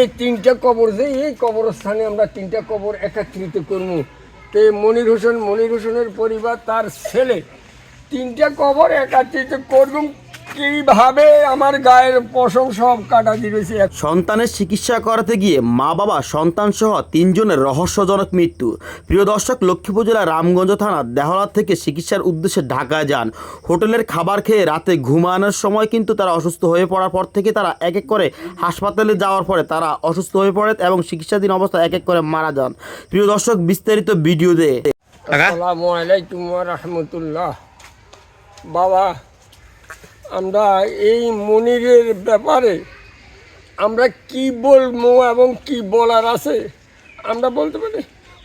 এই তিনটা কবর যে এই কবরস্থানে আমরা তিনটা কবর একত্রিত করব। তো মনির হোসেন, মনির হোসেনের পরিবার, তার ছেলে, তিনটা কবর একত্রিত করব। কীভাবে আমার গায়ের পশম সব কাটা দিয়েছে সন্তানের চিকিৎসা করাতে গিয়ে মা বাবা সন্তান সহ তিনজনের রহস্যজনক মৃত্যু। প্রিয় দর্শক লক্ষ্মীপুর জেলার রামগঞ্জ থানার দেহলা থেকে চিকিৎসার উদ্দেশ্যে ঢাকায় যান। হোটেলের খাবার খেয়ে রাতে ঘুমানোর সময় কিন্তু তারা অসুস্থ হয়ে পড়ার পর থেকে তারা এক এক করে হাসপাতালে যাওয়ার পরে তারা অসুস্থ হয়ে পড়ে এবং চিকিৎসাধীন অবস্থায় এক এক করে মারা যান। প্রিয় দর্শক বিস্তারিত ভিডিও দিয়ে আসসালামু আলাইকুম রাহমাতুল্লাহ। বাবা আমরা এই মনিরের ব্যাপারে আমরা কি বলব এবং কি বলার আছে? আমরা বলতে পারি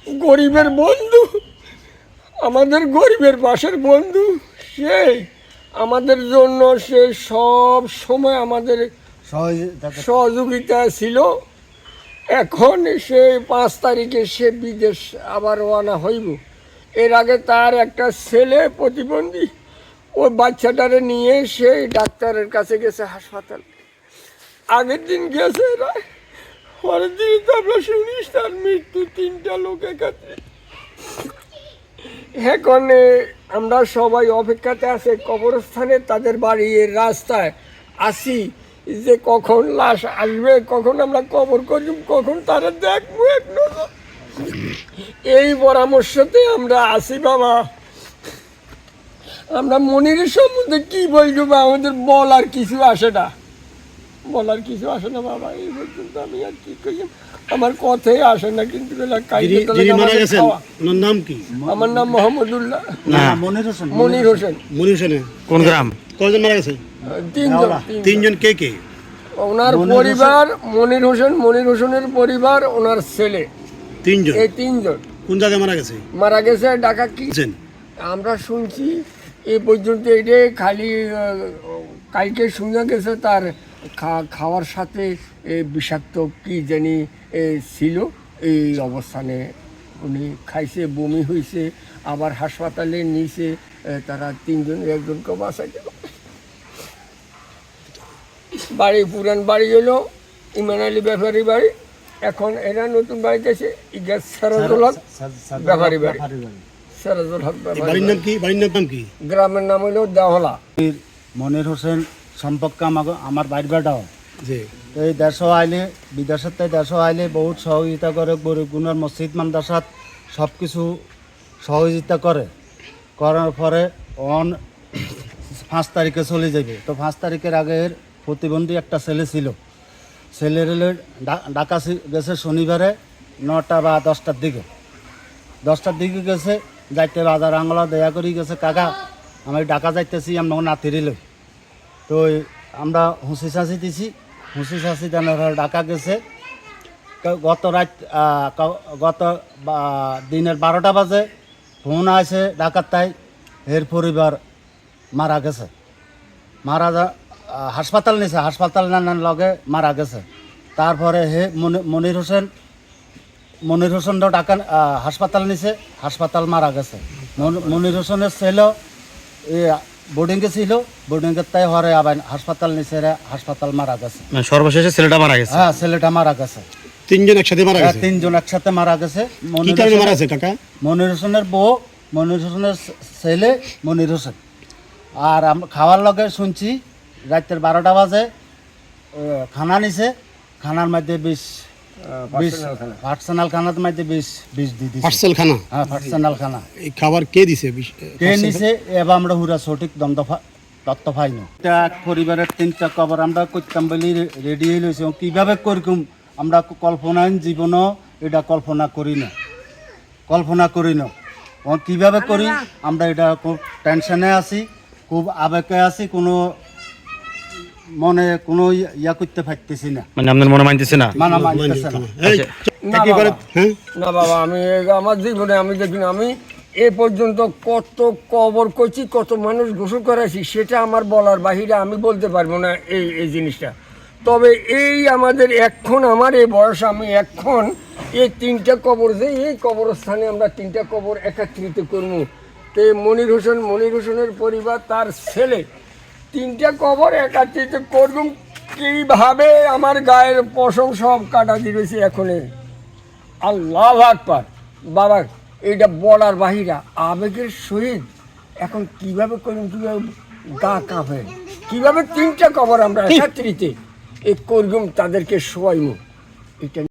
গরিবের বন্ধু আমাদের গরিবের পাশের বন্ধু সে আমাদের জন্য সে সব সময় আমাদের সহযোগিতা ছিল। এখন সে পাঁচ তারিখে সে বিদেশ আবার রওনা হইব। এর আগে তার একটা ছেলে প্রতিবন্ধী ওই বাচ্চাটারে নিয়ে সে ডাক্তারের কাছে গেছে হাসপাতাল। আগের দিন গেছে পরের দিন তো আমরা শুনিস তার মৃত্যু তিনটা লোকের কাছে এখন আমরা সবাই অপেক্ষাতে আছে, কবরস্থানে তাদের বাড়ির রাস্তায় আসি, যে কখন লাশ আসবে, কখন আমরা কবর করব, কখন তারা দেখব এক এই পরামর্শতে আমরা আসি বাবা। আমরা মনির সম্বন্ধে কি বলব বা আমাদের বলার কিছু আসে না। বলার কিছু আসে না বাবা এই পর্যন্ত আমি আর কি করি? আমার কথাই আসে না কিন্তু নাম কি? আমার নাম মোহাম্মদুল্লাহ। না। মনির হোসেন। মনির হোসেনে। কোন গ্রাম? কজন মারা গেছে? তিনজন তিনজন। তিনজন কে কে? ওনার পরিবার মনির হোসেন মনির হোসেনের পরিবার ওনার ছেলে। তিনজন? এই তিনজন। কোন জায়গায় মারা গেছে? মারা গেছে ঢাকা কি? আমরা শুনছি এই পর্যন্ত এটাই খালি কালকে শুনে গেছে তার খাওয়ার সাথে বিষাক্ত কি জানি ছিল এই অবস্থানে উনি খাইছে বমি হয়েছে আবার হাসপাতালে নিয়েছে তারা তিনজন একজনকে বাঁচাইতে। বাড়ি পুরান বাড়ি এলো ইমান আলী ব্যাপারী বাড়ি। এখন এরা নতুন বাড়িতে ইগাস সেরাজুল হক ব্যাপারী বাড়ি। সেরাজুল হক বাড়ির নাম কি? বাড়ির নাম কি? গ্রামের নাম হলো দেহলা মনির হোসেন সম্পর্কে আমাকে আমার বাইর বেটাও যে এই দেশ আইলে বিদেশের থেকে দেশ আইলে বহুত সহযোগিতা করে গরিব গুণের মসজিদ মাদ্রাসাত সব কিছু সহযোগিতা করে। করার পরে অন পাঁচ তারিখে চলে যাবে তো পাঁচ তারিখের আগের প্রতিবন্ধী একটা ছেলে ছিল। ছেলের হলে ডা- গেছে শনিবারে নটা বা দশটার দিকে। দশটার দিকে গেছে যাইতে বাজার আঙলা দয়া করি গেছে, কাকা, আমি ডাকা যাইতেছি, আমরা নাতিরি তো আমরা হুঁসি শাঁসি দিছি হুঁসি শাঁসি ঢাকা গেছে। গত রাত গত দিনের বারোটা বাজে, ফোন আছে ঢাকার তাই এর পরিবার মারা গেছে। মারা যা হাসপাতাল নিছে হাসপাতাল নানান লগে মারা গেছে। তারপরে হে মনি- মনির হোসেন মনির হোসেনরাও ঢাকা হাসপাতাল নিছে হাসপাতাল মারা গেছে। মনির হোসেনের ছেলে বোর্ডিংয়ে ছিল বোর্ডিংয়ের তাই হরে আবার হাসপাতাল নিছে রে, হাসপাতাল মারা গেছে। মানে সর্বশেষে ছেলেটা মারা গেছে? হ্যাঁ ছেলেটা মারা গেছে। তিনজন একসাথে মারা হ্যাঁ, গেছে? তিনজন একসাথে মারা গেছে। মারা হোসেনের- গেছে কাকা মনির হোসেনের বউ মনির হোসেনের ছেলে মনির হোসেন। আর আমরা খাওয়ার লগে শুনছি রাতের বারোটা বাজে খানা নিছে। খানার মধ্যে বিষ পার্সোনাল খানার মধ্যে বিষ বিষ দিয়ে দিছে। পার্সেল খানা? হ্যাঁ পার্সোনাল খানা। এই খাবার কে দিছে? বিশ- কে নিছে? এবার আমরা হুরা সঠিক তত্ত্ব এক পরিবারের তিনটা কবর আমরা করতাম বলি রেডি হয়ে লইছি। কীভাবে করকুম? আমরা জীবনও এটা কল্পনা করি না। কল্পনা করি না। ও কীভাবে করি? আমরা এটা খুব টেনশনে আছি খুব আবেগে আছি কোনো মনে কোনো ইয়া- করতে পারতেছি না। মানে আপনার মনে মানতেছে না? মানা মানতেছে না। না কি করে? বাবা। হ্যাঁ? না বাবা আমি আমার জীবনে আমি দেখি আমি এ পর্যন্ত কত কবর করছি কত মানুষ গোসল করাইছি সেটা আমার বলার বাহিরে আমি বলতে পারব না এই এই জিনিসটা। তবে এই আমাদের এখন আমার এই বয়স আমি এখন এই তিনটা কবর যে এই কবরস্থানে আমরা তিনটা কবর একত্রিত করব। তো মনির হোসেন মনির হোসেনের পরিবার তার ছেলে তিনটা কবর একত্রিত করব কীভাবে আমার গায়ের পশম সব কাটা দিয়েছে এখনই? আল্লাহ আকবার। বাবা এটা বলার বাহিরা আবেগের সহিত এখন কীভাবে করুন কীভাবে গা কাঁপে? কীভাবে তিনটা কবর আমরা একত্রিতে? এ করগুম তাদেরকে শোয়াইমু। এটা